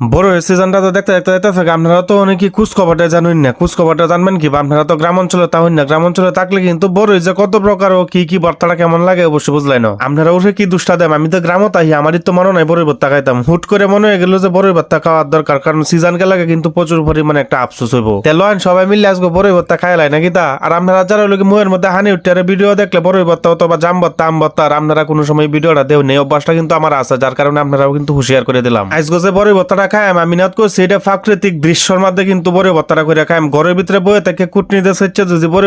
বড় সিজনটা তো দেখতে দেখতে দেখতে আপনারা তো অনেকে কুচ খবরটা জানেন না। কুচ খবরটা জানবেন কি আপনারা তো গ্রাম অঞ্চলে তা না। গ্রাম অঞ্চলে থাকলে কিন্তু বড় যে কত প্রকার ও কি কি বর্তাটা কেমন লাগে অবশ্যই বুঝলাই না। আপনারা উঠে কি দুষ্টা দেন আমি তো গ্রামও তাই, আমারই তো মনে নাই বড় ভত্তা খাইতাম। হুট করে মনে হয়ে গেল যে বড় ভত্তা খাওয়ার দরকার, কারণ সিজন কে লাগে কিন্তু প্রচুর পরিমাণে একটা আফসোস হইব। তেল সবাই মিলে আসব বড় ভত্তা খাই লাই নাকি তা? আর আপনারা যারা লোক মুয়ের মধ্যে হানি উঠতে ভিডিও দেখলে বড় ভত্তা অথবা জাম ভত্তা আম ভত্তা আর আপনারা কোনো সময় ভিডিওটা দেও নেই অভ্যাসটা কিন্তু আমার আছে, যার কারণে আপনারাও কিন্তু হুঁশিয়ার করে দিলাম। আজকে যে বড় ভত্তাটা প্রাকৃতিক দৃশ্যের মধ্যে কিন্তু বড় করে ঘরের ভিতরে বয়ে সেচ্ছে যদি বড়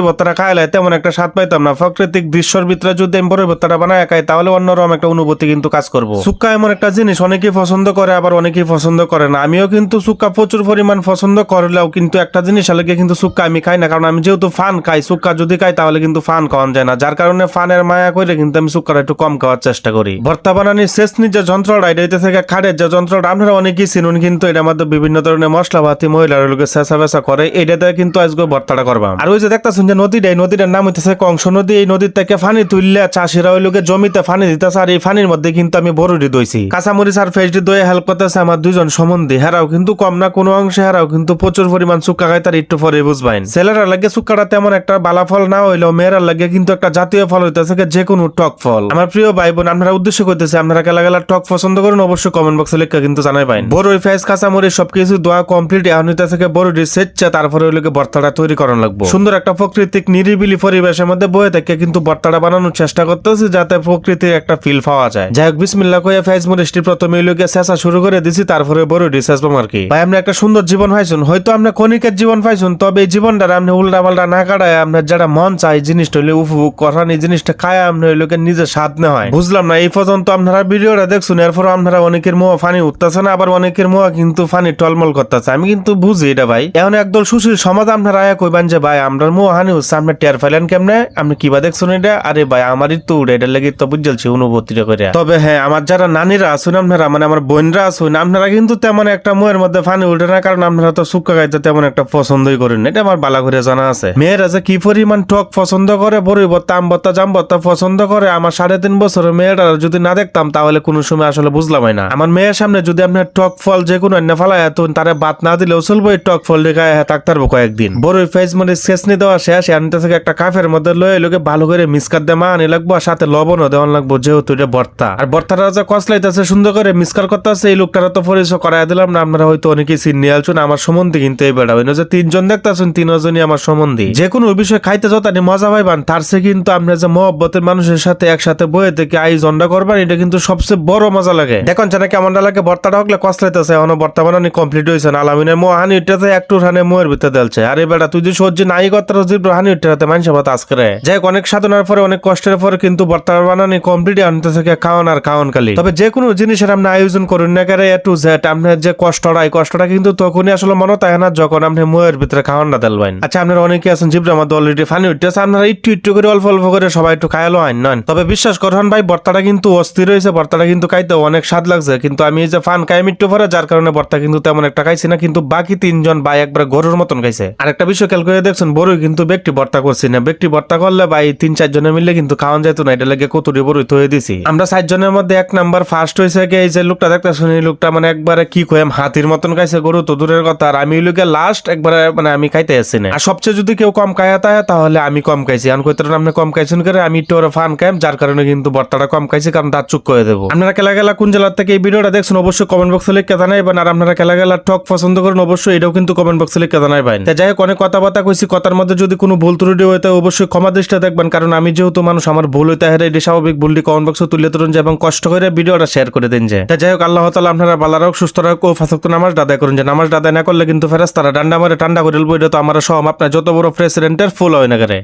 তেমন একটা স্বাদ পাইতাম না। প্রাকৃতিক দৃশ্যের ভিতরে যদি আমি বড় বানায় খাই, তাহলে অন্যরকম একটা অনুভূতি কিন্তু কাজ সুক্কা এমন একটা জিনিস অনেকেই পছন্দ করে, আবার অনেকেই পছন্দ করে না। আমিও কিন্তু সুক্কা প্রচুর পরিমাণ পছন্দ করলেও কিন্তু একটা জিনিস আলাগে কিন্তু সুক্কা আমি খাই না, কারণ আমি যেহেতু ফান খাই, সুক্কা যদি খাই তাহলে কিন্তু ফান খাওয়ান যায় না। যার কারণে ফানের মায়া করে কিন্তু আমি সুক্কাটা একটু কম খাওয়ার চেষ্টা করি। ভর্তা বানানির শেষ যে যন্ত্রটা থেকে খাড়ের যে যন্ত্রটা, আপনারা অনেকেই চিনুন কিন্তু এটার মধ্যে বিভিন্ন ধরনের মশলা ভাতি মহিলার লোকে চেঁচা বেচা করে এটাতে কিন্তু আজকে ভর্তাটা করবাম আর ওই যে দেখতেছেন যে নদীটা, এই নদীটার নাম হইতেছে কংস নদী। এই নদীর থেকে ফানি তুললে চাষিরা ওই লোকে জমিতে ফানি দিতেছে আর এই ফানির মধ্যে কিন্তু আমি বরুডি দইছি। কাঁচামরিচ আর ফেসডি দয়ে হেল্প করতেছে আমার দুজন সম্বন্ধে হেরাও কিন্তু কম না, কোনো অংশে হেরাও কিন্তু প্রচুর পরিমাণ সুক্কা খায়, তার একটু পরে বুঝবাইন ছেলেরা লাগে সুক্কাটা তেমন একটা বালা ফল না হইলেও মেয়েরা লাগে কিন্তু একটা জাতীয় ফল হইতেছে যে কোনো টক ফল। আমার প্রিয় ভাই বোন, আপনারা উদ্দেশ্য করতেছে, আপনারা কেলা গেলা টক পছন্দ করুন, অবশ্যই কমেন্ট বক্সে লেখা কিন্তু জানাই পাইন বড় ফেস কাঁচামরিচ সবকিছু দোয়া কমপ্লিট এখন হইতেছে বড়ি সেচ্ছে তারপরে ওই লোকে ভর্তাটা তৈরি করানো লাগবে। সুন্দর একটা প্রাকৃতিক নিরিবিলি পরিবেশের মধ্যে বয়ে থেকে কিন্তু ভর্তাটা বানানোর চেষ্টা করতেছি, যাতে প্রকৃতির একটা ফিল পাওয়া যায়। যাই হোক বিসমিল্লা কইয়া ফেজ মরিচটি প্রথমে ওই লোকে চেঁচা শুরু করে দিছি, তারপরে বড়ি শেষবাম আর কি। ভাই, আপনি একটা সুন্দর জীবন পাইছুন। হয়তো আপনি ক্ষণিকের জীবন পাইছুন, তবে এই জীবনটা আপনি উল্টা পাল্টা না কাটায় আপনার যারা মন চাই জিনিসটা হইলে উপভোগ করান এই জিনিসটা খায়, আপনি লোকের নিজে স্বাদ না হয়। বুঝলাম না, এই পর্যন্ত আপনারা ভিডিওটা দেখছুন এরপর আপনারা অনেকের মোহ ফানি উঠতেছে না, আবার অনেকের মোহ কিন্তু ফানি টলমল করতেছে। আমি কিন্তু বুঝি এটা ভাই। এখন একদল সুশীল সমাজ আপনারা আয়া কইবেন যে, ভাই আমরা মোহ হানি হচ্ছে, আপনি টের ফেলেন কেমনে? আপনি কিবা দেখছুন এটা? আরে ভাই, আমারই তো উড়ে এটা লেগে তো বুঝলছি অনুভূতিটা করে তবে হ্যাঁ আমার যারা নানিরা আছেন আপনারা মানে আমার বোনরা আছেন, আপনারা কিন্তু তেমন একটা মোয়ের মধ্যে ফানি উঠে না, কারণ আপনারা তো শুক্কা গাইতে তেমন একটা পছন্দই করেন এটা আমার বালা করে জানা আছে। মেয়েরা যে কি পরিমাণ টক পছন্দ করে বড়ই ভত্তা আম ভত্তা জাম ভত্তা পছন্দ করে, আমার সাড়ে তিন বছরের মেয়েরা যদি না দেখতাম, তাহলে কোনো সময় আসলে বুঝলামই না। আমার মেয়ের সামনে যদি আপনার টক ফল যে কোনো অন্য ফেলায় এত তারা বাত না দিলেও চলবো এই টক ফল দেখায় হ্যাঁ থাকতে পারব কয়েকদিন। বড়ই ফেস মানে শেষ নিয়ে দেওয়া শেষ আনতে থেকে একটা কাফের মধ্যে লয়ে লোকে ভালো করে মিসকার দিয়ে মা আনি লাগবো, আর সাথে লবণও দেওয়ান লাগবো, যেহেতু এটা ভর্তা। আর ভর্তাটা যে কসলাইতেছে সুন্দর করে মিসকার করতেছে, এই লোকটারা তো পরিচয় করাই দিলাম না, আপনারা হয়তো অনেকেই চিন নিয়ে আলছুন আমার সম্বন্ধে কিন্তু এই বেড়া। হইনো যে তিনজন দেখতেছেন, তিনজনই আমার সম্বন্ধে। যে কোনো বিষয় খাইতে যতানি মজা পাইবান, তার সে কিন্তু আপনার যে মহব্বতের মানুষের সাথে একসাথে বয়ে থেকে আয়োজনটা করবেন এটা কিন্তু সবচেয়ে বড় মজা লাগে। দেখুন জানা কেমনটা লাগে, ভর্তাটা হকলে কসলাইতেছে এখনও ভর্তা বানানি কমপ্লিট হয়েছে না আলামিনের মোহ হানি উঠতেছে একটু হানে মোয়ের ভিতরে দেলছে আরে বেটা, তুই যে সহ্য নাই করতে জিব্র হানি উঠতে মানুষ ভাত আজকে যাই অনেক সাধনার পরে, অনেক কষ্টের পরে কিন্তু ভর্তা বানানি কমপ্লিট আনতে থেকে খাওয়ান আর খাওয়ান খালি। তবে যে কোনো জিনিসের আপনি আয়োজন করুন না কেন, এ টু জেড আপনার যে কষ্টটা, এই কষ্টটা কিন্তু তখনই আসলে মনে থাকে না যখন আপনি মোয়ের ভিতরে খাওয়ান না দেলবেন। আচ্ছা আপনারা অনেকে আছেন, জিব্র মধ্যে অলরেডি ফানি উঠতেছে আপনারা একটু একটু করে, অল্প অল্প করে সবাই একটু খায়ালো আইন নন তবে বিশ্বাস করুন ভাই ভর্তাটা কিন্তু অস্থির হয়েছে ভর্তাটা কিন্তু খাইতে অনেক স্বাদ লাগছে, কিন্তু আমি এই যে ফান খাই মিট্টু পরে যার কারণে ভর্তা কিন্তু তেমন একটা খাইছি না, কিন্তু বাকি তিনজন ভাই একবার গরুর মতন খাইছে। আর একটা বিষয় খেয়াল করে দেখছেন, বড়ই কিন্তু ব্যক্তি ভর্তা করছি না। ব্যক্তি ভর্তা করলে ভাই তিন চার জনে মিলে কিন্তু খাওয়ান যেত না, এটা লেগে কতুরি বড়ই থয়ে দিছি। আমরা চার জনের মধ্যে এক নাম্বার ফার্স্ট হয়েছে কি, এই যে লোকটা দেখতেছেন, এই লোকটা মানে একবারে কি কয়াম হাতির মতন খাইছে গরু, তো দূরের কথা। আর আমি লোকে লাস্ট একবারে মানে আমি খাইতে আসছি না। আর সবচেয়ে যদি কেউ কম খায় তাই তাহলে আমি কম খাইছি। আমি কইতে আপনি কম খাইছেন করে? আমি একটু ফান খাইম। যার কারণে কিন্তু ভর্তাটা কম খাইছি, কারণ দাঁত চুক করে দেবো। আপনারা খেলা গেলা কোন জেলার থেকে এই ভিডিওটা দেখছেন, অবশ্যই কমেন্ট বক্সে লিখে জানাইবেন আর আপনারা খেলা গেলা টক পছন্দ করেন, অবশ্যই এটাও কিন্তু কমেন্ট বক্সে লিখে জানাইবেন তাই যাই হোক, অনেক কথাবার্তা কইছি, কথার মধ্যে যদি কোনো ভুল ত্রুটি হইতে অবশ্যই ক্ষমা দৃষ্টিতে দেখবেন, কারণ আমি যেহেতু মানুষ, আমার ভুল হইতে হারে এটি স্বাভাবিক, ভুলটি কমেন্ট বক্সে তুলে ধরুন যে, এবং কষ্ট করে ভিডিওটা শেয়ার করে দিন যে। তাই যাই হোক, আল্লাহ তালা আপনারা ভালো রাখ সুস্থ রাখ ও ফাঁসক্ত নামাজ দাদাই করুন যে। নামাজ দাদাই না করলে কিন্তু ফেরাস তারা ডান্ডা মারে ঠান্ডা করে এটা তো আমার সব আপনার যত বড় প্রেসিডেন্টের ফুল হয় না করে